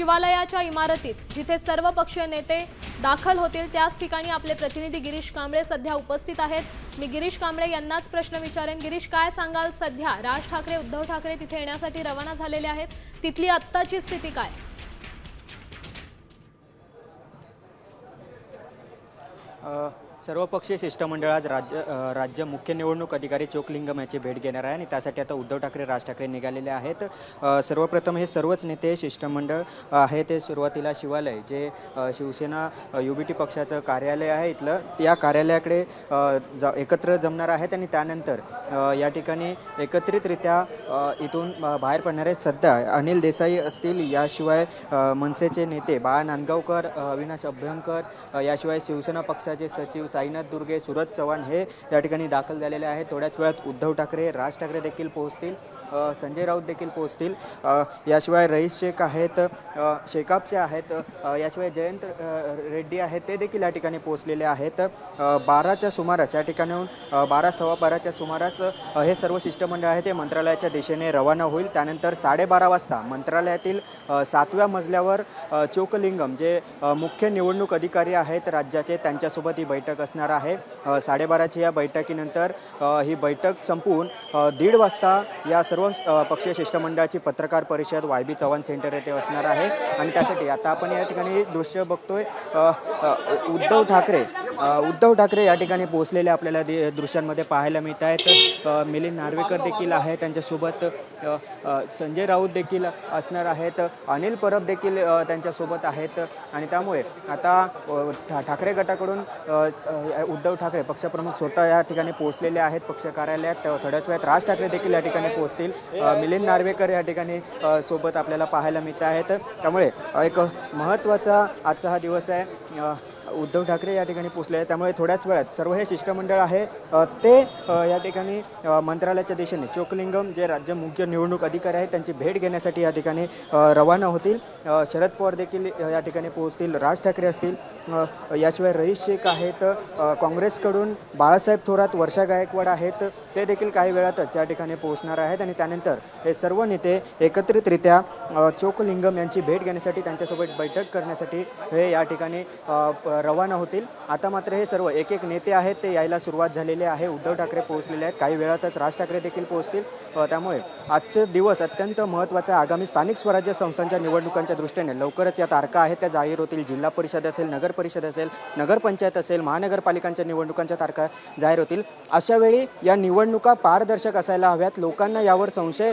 शिवालयाच्या इमारतीत जिथे सर्व पक्षीय नेते दाखल होतील त्याच ठिकाणी आपले प्रतिनिधी गिरीश कांबळे सध्या उपस्थित आहेत. मी गिरीश कांबळे यांनाच प्रश्न विचारेन. गिरीश काय सांगाल सध्या? राज ठाकरे उद्धव ठाकरे तिथे येण्यासाठी रवाना झालेले आहेत. तिथली आत्ताची स्थिती काय? uh... सर्वपक्षीय शिष्टमंडळ आज राज्य राज्य मुख्य निवडणूक अधिकारी चोकलिंगम याची भेट घेणार आहे आणि त्यासाठी आता उद्धव ठाकरे राज ठाकरे निघालेले आहेत. सर्वप्रथम हे सर्वच नेते शिष्टमंडळ आहे ते सुरुवातीला शिवालय जे शिवसेना यू बी टी पक्षाचं कार्यालय आहे इथलं. त्या कार्यालयाकडे जा ज एकत्र जमणार आहेत आणि त्यानंतर या ठिकाणी एकत्रितरित्या इथून बाहेर पडणारे सध्या अनिल देसाई असतील याशिवाय मनसेचे नेते बाळा नांदगावकर अविनाश अभ्यंकर याशिवाय शिवसेना पक्षाचे सचिव साईनाथ दुर्गे सुरज चव्हाण हे या ठिकाणी दाखल झालेले आहेत. थोड्याच वेळात उद्धव ठाकरे राज ठाकरे देखील पोहोचतील. संजय राऊत देखील पोहोचतील. याशिवाय रईस शेख आहेत शेकापचे आहेत याशिवाय जयंत रेड्डी आहेत ते देखील या ठिकाणी पोहोचलेले आहेत. बाराच्या सुमारास या ठिकाणाहून बारा सव्वा बाराच्या सुमारास हे सर्व शिष्टमंडळ आहे ते मंत्रालयाच्या दिशेने रवाना होईल. त्यानंतर साडेबारा वाजता मंत्रालयातील सातव्या मजल्यावर चोकलिंगम जे मुख्य निवडणूक अधिकारी आहेत राज्याचे त्यांच्यासोबत ही बैठक असणार आहे. साडेबाराच्या साडेबाराची या बैठकीनंतर ही बैठक संपवून दीड वाजता या सर्व पक्षीय शिष्टमंडळाची पत्रकार परिषद वाय बी चव्हाण सेंटर येथे असणार आहे. आणि त्यासाठी आता आपण या ठिकाणी दृश्य बघतोय उद्धव ठाकरे उद्धव ठाकरे या ठिकाणी पोहोचलेले आपल्याला दि दृश्यांमध्ये पाहायला मिळत आहेत. मिलिंद नार्वेकर देखील आहे त्यांच्यासोबत संजय राऊत देखील असणार आहेत. अनिल परब देखील त्यांच्यासोबत आहेत. आणि त्यामुळे आता ठा ठाकरे गटाकडून उद्धव ठाकरे पक्षप्रमुख स्वतः या ठिकाणी पोहोचलेले आहेत. पक्ष कार्यालयात थोड्याच वेळात राज ठाकरे देखील या ठिकाणी पोहोचतील. मिलिंद नार्वेकर या ठिकाणी सोबत आपल्याला पाहायला मिळत आहेत. त्यामुळे एक महत्त्वाचा आजचा हा दिवस आहे. उद्धव ठाकरे या ठिकाणी पोचले आहेत. त्यामुळे थोड्याच वेळात सर्व हे शिष्टमंडळ आहे ते या ठिकाणी मंत्रालयाच्या दिशेने चोकलिंगम जे राज्य मुख्य निवडणूक अधिकारी आहेत त्यांची भेट घेण्यासाठी या ठिकाणी रवाना होतील. शरद पवार देखील या ठिकाणी पोहोचतील. राज ठाकरे असतील. याशिवाय रईस शेख आहेत. काँग्रेसकडून बाळासाहेब थोरात वर्षा गायकवाड आहेत. ते देखील काही वेळातच या ठिकाणी पोहोचणार आहेत आणि त्यानंतर हे सर्व नेते एकत्रितरित्या चोकलिंगम यांची भेट घेण्यासाठी त्यांच्यासोबत बैठक करण्यासाठी हे या ठिकाणी प- रवाना होतील. आता मात्र हे सर्व एक एक नेते आहेत ते यायला सुरुवात झालेली आहे. उद्धव ठाकरे पोहोचलेले आहेत. काही वेळातच राज ठाकरे देखील पोहोचतील. त्यामुळे आजचे दिवस अत्यंत महत्त्वाचा आगामी स्थानिक स्वराज्य संस्थांच्या निवडणुकांच्या दृष्टीने लवकरच या तारखा आहेत. त्या जाहीर होतील. जिल्हा परिषद असेल नगर परिषद असेल नगरपंचायत असेल महानगरपालिकांच्या निवडणुकांच्या तारखा जाहीर होतील. अशा वेळी या निवडणुका पारदर्शक असायला हव्यात. लोकांना यावर संशय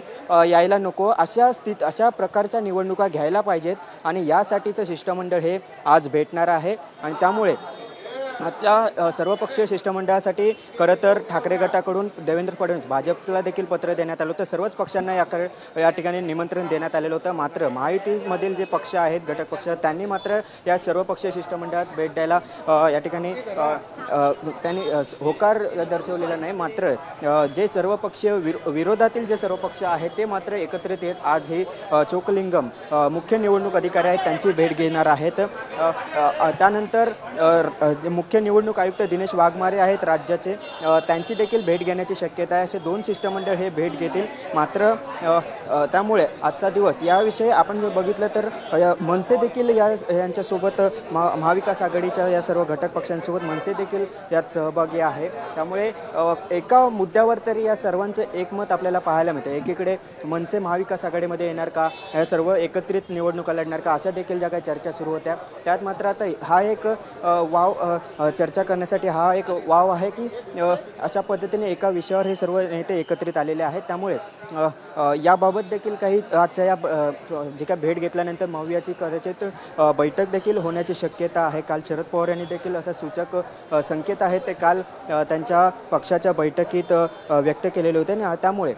यायला नको. अशा स्थित अशा प्रकारच्या निवडणुका घ्यायला पाहिजेत. आणि यासाठीचं शिष्टमंडळ हे आज भेटणार आहे. आणि त्यामुळे आजच्या सर्वपक्षीय शिष्टमंडळासाठी खरं तर ठाकरे गटाकडून देवेंद्र फडणवीस भाजपला देखील पत्र देण्यात आलं होतं. सर्वच पक्षांना या या ठिकाणी निमंत्रण देण्यात आलेलं होतं. मात्र महायुतीमधील जे पक्ष आहेत घटक पक्ष त्यांनी मात्र या सर्वपक्षीय शिष्टमंडळात भेट द्यायला या ठिकाणी त्यांनी होकार दर्शवलेला नाही. मात्र जे सर्वपक्षीय विरो विरोधातील जे सर्व पक्ष आहेत ते मात्र एकत्रित येत आज हे चोकलिंगम मुख्य निवडणूक अधिकारी आहेत त्यांची भेट घेणार आहेत. त्यानंतर मुख्य मुख्य निवडणूक आयुक्त दिनेश वाघमारे आहेत. राज्याचे त्यांची देखील भेट घेण्याची शक्यता आहे. असे दोन शिष्टमंडळ हे भेट घेतील. मात्र त्यामुळे आजचा दिवस याविषयी आपण जर बघितलं तर या मनसे देखील या यांच्यासोबत महा महाविकास आघाडीच्या या सर्व घटक पक्षांसोबत मनसे देखील यात सहभागी आहे. त्यामुळे एका मुद्द्यावर तरी या सर्वांचं एकमत आपल्याला पाहायला मिळतं. एकीकडे मनसे महाविकास आघाडीमध्ये येणार का? या सर्व एकत्रित निवडणुका लढणार का? अशा देखील ज्या काही चर्चा सुरू होत्या. त्यात मात्र आता हा एक वाव चर्चा करण्यासाठी हा एक वाव आहे की अशा पद्धतीने एका विषयावर हे सर्व नेते एकत्रित आलेले आहेत. त्यामुळे याबाबत देखील काही आजच्या या जे काय भेट घेतल्यानंतर मवियाची कदाचित बैठक देखील होण्याची शक्यता आहे. काल शरद पवार यांनी देखील असा सूचक संकेत आहेत ते काल त्यांच्या पक्षाच्या बैठकीत व्यक्त केलेले होते. आणि त्यामुळे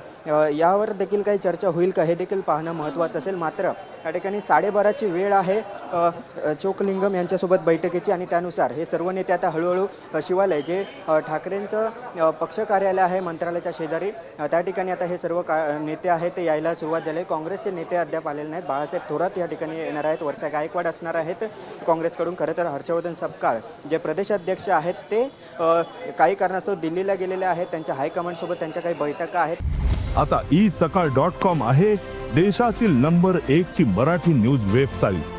यावर देखील काही चर्चा होईल का हे देखील पाहणं महत्त्वाचं असेल. मात्र या ठिकाणी साडेबाराची वेळ आहे. चोकलिंगम यांच्यासोबत बैठकीची. आणि त्यानुसार हे सर्व नेते ते आता हळूहळू शिवालय जे ठाकरेंचं पक्ष कार्यालय आहे मंत्रालयाच्या शेजारी त्या ठिकाणी आता हे सर्व का नेते आहेत ते यायला सुरुवात झाली. काँग्रेसचे नेते अद्याप आलेले नाहीत. बाळासाहेब थोरात या ठिकाणी येणार आहेत. वर्षा गायकवाड असणार आहेत. काँग्रेसकडून खरं तर हर्षवर्धन सपकाळ जे प्रदेशाध्यक्ष आहेत ते काही कारणास्तव दिल्लीला गेलेले आहेत. त्यांच्या हायकमांडसोबत त्यांच्या काही बैठका आहेत. आता ई सकाळ डॉट कॉम आहे देशातील नंबर एक ची मराठी न्यूज वेबसाईट.